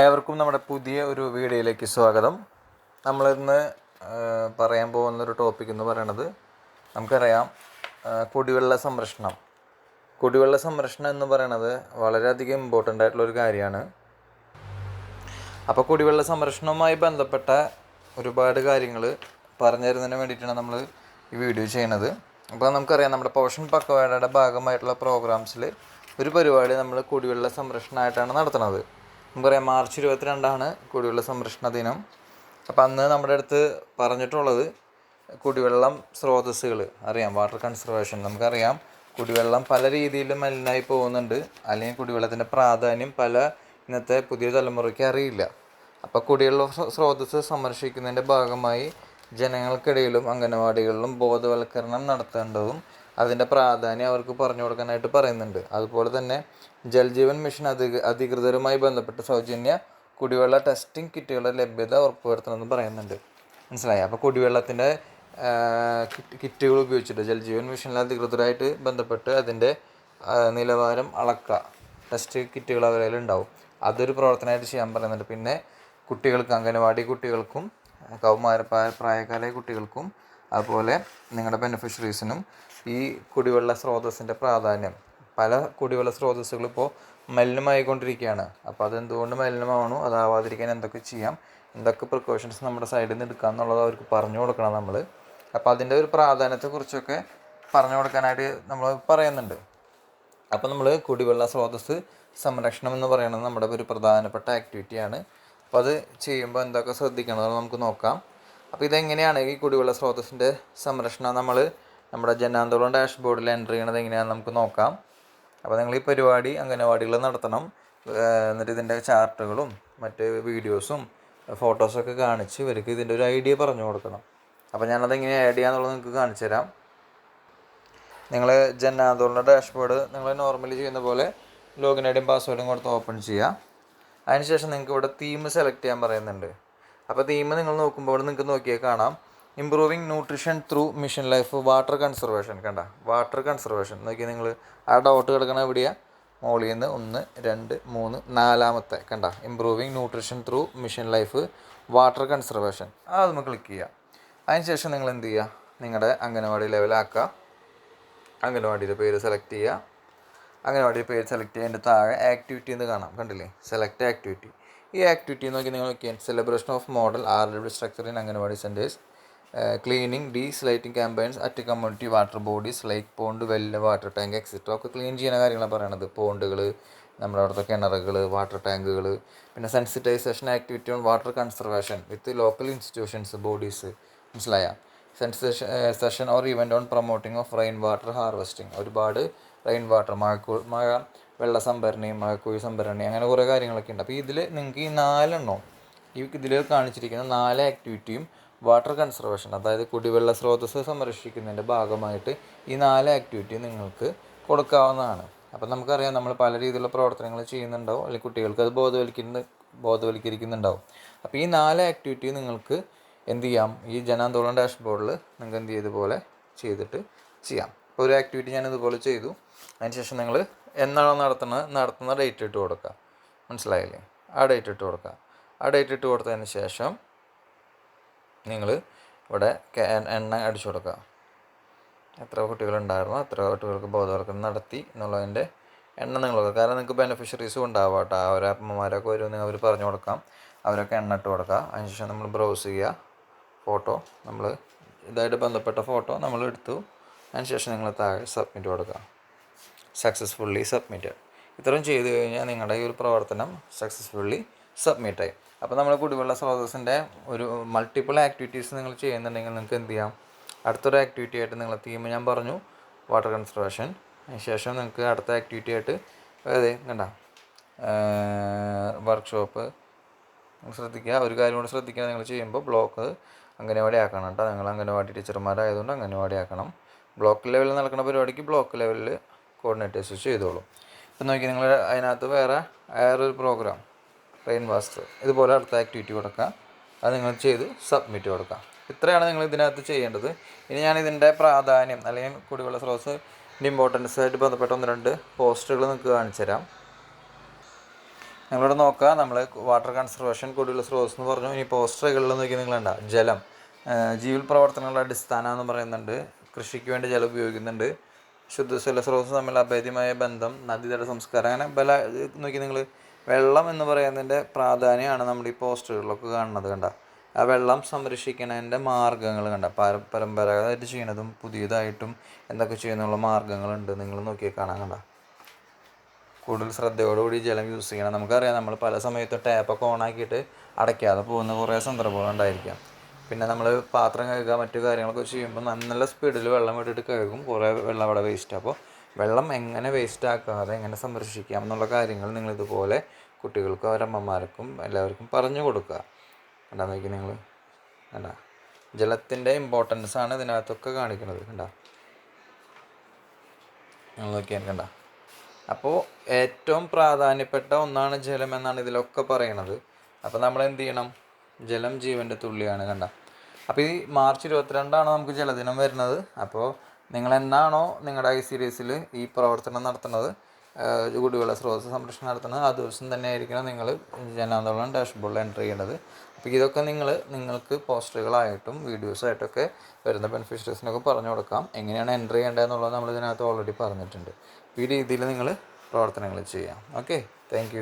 ഏവർക്കും നമ്മുടെ പുതിയ ഒരു വീഡിയോയിലേക്ക് സ്വാഗതം. നമ്മളിന്ന് പറയാൻ പോകുന്ന ഒരു ടോപ്പിക് എന്ന് പറയണത് നമുക്കറിയാം കുടിവെള്ള സംരക്ഷണം. കുടിവെള്ള സംരക്ഷണം എന്ന് പറയണത് വളരെയധികം ഇമ്പോർട്ടന്റ് ആയിട്ടുള്ളൊരു കാര്യമാണ്. അപ്പോൾ കുടിവെള്ള സംരക്ഷണവുമായി ബന്ധപ്പെട്ട ഒരുപാട് കാര്യങ്ങൾ പറഞ്ഞു തരുന്നതിന് വേണ്ടിയിട്ടാണ് നമ്മൾ ഈ വീഡിയോ ചെയ്യുന്നത് അപ്പോൾ നമുക്കറിയാം നമ്മുടെ പോഷൻ പക്കവാടയുടെ ഭാഗമായിട്ടുള്ള പ്രോഗ്രാംസിൽ ഒരു പരിപാടി നമ്മൾ കുടിവെള്ള സംരക്ഷണമായിട്ടാണ് നടത്തുന്നത്. നമുക്കറിയാം മാർച്ച് ഇരുപത്തിരണ്ടാണ് കുടിവെള്ള സംരക്ഷണ ദിനം. അപ്പോൾ അന്ന് നമ്മുടെ അടുത്ത് പറഞ്ഞിട്ടുള്ളത് കുടിവെള്ളം സ്രോതസ്സുകൾ. അറിയാം വാട്ടർ കൺസർവേഷൻ നമുക്കറിയാം. കുടിവെള്ളം പല രീതിയിലും മലിനായി പോകുന്നുണ്ട്. അല്ലെങ്കിൽ കുടിവെള്ളത്തിന്റെ പ്രാധാന്യം പല ഇന്നത്തെ പുതിയ തലമുറയ്ക്ക് അറിയില്ല. അപ്പോൾ കുടിവെള്ള സ്രോ- സ്രോതസ്സ് സംരക്ഷിക്കുന്നതിന്റെ ഭാഗമായി ജനങ്ങൾക്കിടയിലും അംഗനവാടികളിലും ബോധവൽക്കരണം നടത്തേണ്ടതും അതിന്റെ പ്രാധാന്യം അവർക്ക് പറഞ്ഞു കൊടുക്കാനായിട്ട് പറയുന്നുണ്ട്. അതുപോലെ തന്നെ ജൽജീവൻ മിഷൻ അധിക അധികൃതരുമായി ബന്ധപ്പെട്ട് സൗജന്യ കുടിവെള്ള ടെസ്റ്റിംഗ് കിറ്റുകളുടെ ലഭ്യത ഉറപ്പുവരുത്തണമെന്ന് പറയുന്നുണ്ട്. മനസ്സിലായി? അപ്പോൾ കുടിവെള്ളത്തിന്റെ കിറ്റ് കിറ്റുകൾ ഉപയോഗിച്ചിട്ട് ജൽജീവൻ മിഷനിലെ അധികൃതരായിട്ട് ബന്ധപ്പെട്ട് അതിന്റെ നിലവാരം അളക്കുക. ടെസ്റ്റ് കിറ്റുകൾ അവരുടെ ഉണ്ടാവും. അതൊരു പ്രവർത്തനമായിട്ട് ചെയ്യാൻ പറയുന്നുണ്ട്. പിന്നെ കുട്ടികൾക്ക് അംഗനവാടി കുട്ടികൾക്കും കൗമാര പ്രായകാല കുട്ടികൾക്കും അതുപോലെ നിങ്ങളുടെ ബെനിഫിഷ്യറീസിനും ഈ കുടിവെള്ള സ്രോതസ്സിന്റെ പ്രാധാന്യം പല കുടിവെള്ള സ്രോതസ്സുകൾ ഇപ്പോൾ മലിനമായിക്കൊണ്ടിരിക്കുകയാണ്. അപ്പോൾ അതെന്തുകൊണ്ട് മലിനമാവണോ? അതാവാതിരിക്കാൻ എന്തൊക്കെ ചെയ്യാം? എന്തൊക്കെ പ്രിക്കോഷൻസ് നമ്മുടെ സൈഡിൽ നിന്ന് എടുക്കുക എന്നുള്ളത് അവർക്ക് പറഞ്ഞു കൊടുക്കണം നമ്മൾ അപ്പോൾ അതിന്റെ ഒരു പ്രാധാന്യത്തെക്കുറിച്ചൊക്കെ പറഞ്ഞു കൊടുക്കാനായിട്ട് നമ്മൾ പറയുന്നുണ്ട്. അപ്പോൾ നമ്മൾ കുടിവെള്ള സ്രോതസ്സ് സംരക്ഷണം എന്ന് പറയുന്നത് നമ്മുടെ ഒരു പ്രധാനപ്പെട്ട ആക്ടിവിറ്റിയാണ് അപ്പോൾ അത് ചെയ്യുമ്പോൾ എന്തൊക്കെ ശ്രദ്ധിക്കണം എന്ന് നമുക്ക് നോക്കാം. അപ്പോൾ ഇതെങ്ങനെയാണ് ഈ കുടിവെള്ള സ്രോതസ്സിന്റെ സംരക്ഷണം നമ്മൾ നമ്മുടെ ജനാന്തോളം ഡാഷ്ബോർഡിൽ എന്റർ ചെയ്യണത് എങ്ങനെയാണെന്ന് നമുക്ക് നോക്കാം. അപ്പോൾ നിങ്ങൾ ഈ പരിപാടി അംഗനവാടികൾ നടത്തണം. എന്നിട്ട് ഇതിന്റെ ചാർട്ടുകളും മറ്റ് വീഡിയോസും ഫോട്ടോസൊക്കെ കാണിച്ച് ഇവർക്ക് ഇതിന്റെ ഒരു ഐഡിയ പറഞ്ഞു കൊടുക്കണം. അപ്പോൾ ഞാനത് എങ്ങനെ ആഡ് ചെയ്യാന്നുള്ളത് നിങ്ങൾക്ക് കാണിച്ചു തരാം. നിങ്ങൾ ജനാന്തോളിന്റെ ഡാഷ്ബോർഡ് നിങ്ങൾ നോർമലി ചെയ്യുന്ന പോലെ ലോഗിൻ ഐഡിയും പാസ്വേഡും കൊടുത്ത് ഓപ്പൺ ചെയ്യുക അതിനുശേഷം നിങ്ങൾക്ക് ഇവിടെ തീം സെലക്ട് ചെയ്യാൻ പറയുന്നുണ്ട്. അപ്പോൾ തീം നിങ്ങൾ നോക്കുമ്പോൾ നിങ്ങൾക്ക് നോക്കിയാൽ കാണാം. Improving nutrition through mission life water conservation കണ്ട? വാട്ടർ കൺസർവേഷൻ നോക്കി നിങ്ങൾ ആ ഡോട്ട് കിടക്കണ എവിടെയാണ് മോളിൽ നിന്ന് ഒന്ന് രണ്ട് മൂന്ന് നാലാമത്തെ. കണ്ട? Improving nutrition through mission life water conservation അത് നമ്മൾ ക്ലിക്ക് ചെയ്യുക അതിനുശേഷം നിങ്ങൾ എന്ത് ചെയ്യുക നിങ്ങളുടെ അംഗനവാടി ലെവലാക്കുക അംഗനവാടിയുടെ പേര് സെലക്ട് ചെയ്യുക അംഗനവാടിയുടെ പേര് സെലക്ട് ചെയ്യുക അതിന്റെ താഴെ ആക്ടിവിറ്റി എന്ന് കാണാം. കണ്ടില്ലേ? സെലക്ട് ആക്ടിവിറ്റി ഈ ആക്ടിവിറ്റി നോക്കി നിങ്ങൾ celebration of model R W structure in anganwadi centres cleaning desilting campaigns at community water bodies like pond well water tank etcetera ഒക്കെ ക്ലീൻ ചെയ്യുന്ന കാര്യങ്ങളാണ് പറയണത്. പോണ്ടുകൾ നമ്മുടെ അവിടുത്തെ കിണറുകൾ വാട്ടർ ടാങ്കുകൾ പിന്നെ sensitisation activity on water conservation with local institutions bodies മനസ്സിലായ? Sensation session or event on promoting of rain water harvesting ഒരുപാട് റെയിൻ വാട്ടർ മഴക്കു മഴ വെള്ള സംഭരണി മഴക്കുഴി സംഭരണി അങ്ങനെ കുറേ കാര്യങ്ങളൊക്കെ ഉണ്ട്. അപ്പോൾ ഇതിൽ നിങ്ങൾക്ക് ഈ നാലെണ്ണം ഈ ഇതിൽ കാണിച്ചിരിക്കുന്ന നാല് ആക്ടിവിറ്റിയും വാട്ടർ കൺസർവേഷൻ അതായത് കുടിവെള്ള സ്രോതസ്സ് സംരക്ഷിക്കുന്നതിന്റെ ഭാഗമായിട്ട് ഈ നാല് ആക്ടിവിറ്റി നിങ്ങൾക്ക് കൊടുക്കാവുന്നതാണ്. അപ്പം നമുക്കറിയാം നമ്മൾ പല രീതിയിലുള്ള പ്രവർത്തനങ്ങൾ ചെയ്യുന്നുണ്ടാവും അല്ലെങ്കിൽ കുട്ടികൾക്ക് അത് ബോധവൽക്കുന്ന ബോധവൽക്കരിക്കുന്നുണ്ടാവും. അപ്പോൾ ഈ നാല് ആക്ടിവിറ്റി നിങ്ങൾക്ക് എന്ത് ചെയ്യാം? ഈ ജനാന്തോളം ഡാഷ്ബോർഡിൽ നിങ്ങൾക്ക് എന്ത് ചെയ്തതുപോലെ ചെയ്തിട്ട് ചെയ്യാം. ഒരു ആക്ടിവിറ്റി ഞാൻ ഇതുപോലെ ചെയ്തു. അതിനുശേഷം നിങ്ങൾ എന്നാണോ നടത്തുന്നത്? നടത്തുന്ന ഡേറ്റ് ഇട്ട് കൊടുക്കുക. മനസ്സിലായില്ലേ? ആ ഡേറ്റ് ഇട്ട് കൊടുക്കുക. ആ ഡേറ്റ് ഇട്ട് കൊടുത്തതിന് ശേഷം നിങ്ങൾ ഇവിടെ എണ്ണ അടിച്ചു കൊടുക്കുക. എത്ര കുട്ടികളുണ്ടായിരുന്നു എത്ര കുട്ടികൾക്ക് ബോധവൽക്കരണം നടത്തി എന്നുള്ളതിന്റെ എണ്ണ നിങ്ങൾ കൊടുക്കുക കാരണം നിങ്ങൾക്ക് ബെനിഫിഷ്യറീസും ഉണ്ടാവും കേട്ടോ. അവരെ അമ്മമാരൊക്കെ വരും അവർ പറഞ്ഞു കൊടുക്കാം. അവരൊക്കെ എണ്ണ ഇട്ട് കൊടുക്കുക. അതിനുശേഷം നമ്മൾ ബ്രൗസ് ചെയ്യുക. ഫോട്ടോ നമ്മൾ ഇതായിട്ട് ബന്ധപ്പെട്ട ഫോട്ടോ നമ്മൾ എടുത്തു. അതിനുശേഷം നിങ്ങൾ താഴെ സബ്മിറ്റ് കൊടുക്കുക. സക്സസ്ഫുള്ളി സബ്മിറ്റഡ് ഇത്രയും ചെയ്തു കഴിഞ്ഞാൽ നിങ്ങളുടെ ഈ ഒരു പ്രവർത്തനം സക്സസ്ഫുള്ളി സബ്മിറ്റ് ആയി. അപ്പോൾ നമ്മൾ കുടിവെള്ള സ്രോതസ്സിന്റെ ഒരു മൾട്ടിപ്പിൾ ആക്ടിവിറ്റീസ് നിങ്ങൾ ചെയ്യുന്നുണ്ടെങ്കിൽ നിങ്ങൾക്ക് എന്ത് ചെയ്യാം? അടുത്തൊരു ആക്ടിവിറ്റി ആയിട്ട് നിങ്ങൾ തീം ഞാൻ പറഞ്ഞു വാട്ടർ കൺസർവേഷൻ ശേഷം നിങ്ങൾക്ക് അടുത്ത ആക്ടിവിറ്റി ആയിട്ട് അതെ കണ്ട വർക്ക്ഷോപ്പ് ശ്രദ്ധിക്കുക. ഒരു കാര്യം കൂടെ ശ്രദ്ധിക്കുക. നിങ്ങൾ ചെയ്യുമ്പോൾ ബ്ലോക്ക് അംഗനവാടി ആക്കണം കേട്ടോ. നിങ്ങൾ അംഗനവാടി ടീച്ചർമാരായതുകൊണ്ട് അംഗനവാടി ആക്കണം. ബ്ലോക്ക് ലെവലിൽ നടക്കുന്ന പരിപാടിക്ക് ബ്ലോക്ക് ലെവലിൽ കോർഡിനേറ്റേഴ്സ് ചെയ്തോളൂ. ഇപ്പം നോക്കി നിങ്ങൾ അതിനകത്ത് വേറെ വേറൊരു പ്രോഗ്രാം റെയിൻ വാസ്റ്റർ ഇതുപോലെ അടുത്ത ആക്ടിവിറ്റി കൊടുക്കുക അത് നിങ്ങൾ ചെയ്ത് സബ്മിറ്റ് കൊടുക്കുക ഇത്രയാണ് നിങ്ങൾ ഇതിനകത്ത് ചെയ്യേണ്ടത്. ഇനി ഞാൻ ഇതിന്റെ പ്രാധാന്യം അല്ലെങ്കിൽ കുടിവെള്ള സ്രോതസ്സിന്റെ ഇമ്പോർട്ടൻസ് ആയിട്ട് ബന്ധപ്പെട്ട ഒന്ന് രണ്ട് പോസ്റ്ററുകൾ നിങ്ങൾക്ക് കാണിച്ചു തരാം. നിങ്ങളിവിടെ നോക്കുക നമ്മൾ വാട്ടർ കൺസർവേഷൻ കുടിവെള്ള സ്രോസ് എന്ന് പറഞ്ഞു. ഇനി പോസ്റ്ററുകളിൽ നോക്കി നിങ്ങളുണ്ട ജലം. ജീവിൽ പ്രവർത്തനങ്ങളുടെ അടിസ്ഥാനം എന്ന് പറയുന്നുണ്ട്. കൃഷിക്ക് വേണ്ടി ജലം ഉപയോഗിക്കുന്നുണ്ട്. ശുദ്ധജല സ്രോതസ് തമ്മിൽ അഭേദ്യമായ ബന്ധം നദീതട സംസ്കാരം അങ്ങനെ പല നോക്കി നിങ്ങൾ വെള്ളം എന്ന് പറയുന്നതിന്റെ പ്രാധാന്യമാണ് നമ്മുടെ ഈ പോസ്റ്ററുകളിലൊക്കെ കാണുന്നത് കണ്ട. ആ വെള്ളം സംരക്ഷിക്കുന്നതിന്റെ മാർഗങ്ങൾ കണ്ട. പാര പരമ്പരാഗതമായിട്ട് ചെയ്യുന്നതും പുതിയതായിട്ടും എന്തൊക്കെ ചെയ്യുന്നുള്ള മാർഗങ്ങളുണ്ട് നിങ്ങൾ നോക്കിയാൽ കാണാൻ കണ്ട. കൂടുതൽ ശ്രദ്ധയോടുകൂടി ജലം യൂസ് ചെയ്യണം. നമുക്കറിയാം നമ്മൾ പല സമയത്തും ടാപ്പൊക്കെ ഓണാക്കിയിട്ട് അടയ്ക്കാതെ പോകുന്ന കുറേ സന്ദർഭങ്ങൾ ഉണ്ടായിരിക്കാം. പിന്നെ നമ്മൾ പാത്രം കഴുകുക മറ്റു കാര്യങ്ങളൊക്കെ ചെയ്യുമ്പോൾ നല്ല സ്പീഡിൽ വെള്ളം ഇട്ടിട്ട് കഴുകും. കുറേ വെള്ളം അവിടെ വേസ്റ്റ് അപ്പോൾ വെള്ളം എങ്ങനെ വേസ്റ്റ് ആക്കാതെ എങ്ങനെ സംരക്ഷിക്കാം എന്നുള്ള കാര്യങ്ങൾ നിങ്ങൾ ഇതുപോലെ കുട്ടികൾക്കും അവരമ്മമാർക്കും എല്ലാവർക്കും പറഞ്ഞു കൊടുക്കുക. കണ്ടാ നോക്കി നിങ്ങൾ കണ്ട. ജലത്തിന്റെ ഇമ്പോർട്ടൻസ് ആണ് ഇതിനകത്തൊക്കെ കാണിക്കുന്നത് കണ്ട. നിങ്ങൾ നോക്കിയാൽ കണ്ട. അപ്പോൾ ഏറ്റവും പ്രാധാന്യപ്പെട്ട ഒന്നാണ് ജലം എന്നാണ് ഇതിലൊക്കെ പറയണത്. അപ്പോൾ നമ്മൾ എന്ത് ചെയ്യണം? ജലം ജീവന്റെ തുള്ളിയാണ്. കണ്ട. അപ്പോൾ ഈ മാർച്ച് ഇരുപത്തിരണ്ടാണ് നമുക്ക് ജലദിനം വരുന്നത്. അപ്പോൾ നിങ്ങൾ എന്നാണോ നിങ്ങളുടെ ഐ സീരീസിൽ ഈ പ്രവർത്തനം നടത്തുന്നത്? കുടിവെള്ള സ്രോതസ് സംരക്ഷണം നടത്തുന്നത്. ആ ദിവസം തന്നെ ആയിരിക്കണം നിങ്ങൾ ജനാന്തോളം ഡാഷ്ബോർഡിൽ എന്റർ ചെയ്യേണ്ടത്. അപ്പോൾ ഇതൊക്കെ നിങ്ങൾ നിങ്ങൾക്ക് പോസ്റ്ററുകളായിട്ടും വീഡിയോസായിട്ടൊക്കെ വരുന്ന ബെനിഫിഷ്യറീസിനൊക്കെ പറഞ്ഞു കൊടുക്കാം. എങ്ങനെയാണ് എന്റർ ചെയ്യേണ്ടതെന്നുള്ളത് നമ്മൾ ഇതിനകത്ത് ഓൾറെഡി പറഞ്ഞിട്ടുണ്ട്. ഈ രീതിയിൽ നിങ്ങൾ പ്രവർത്തനങ്ങൾ ചെയ്യാം. ഓക്കെ? താങ്ക്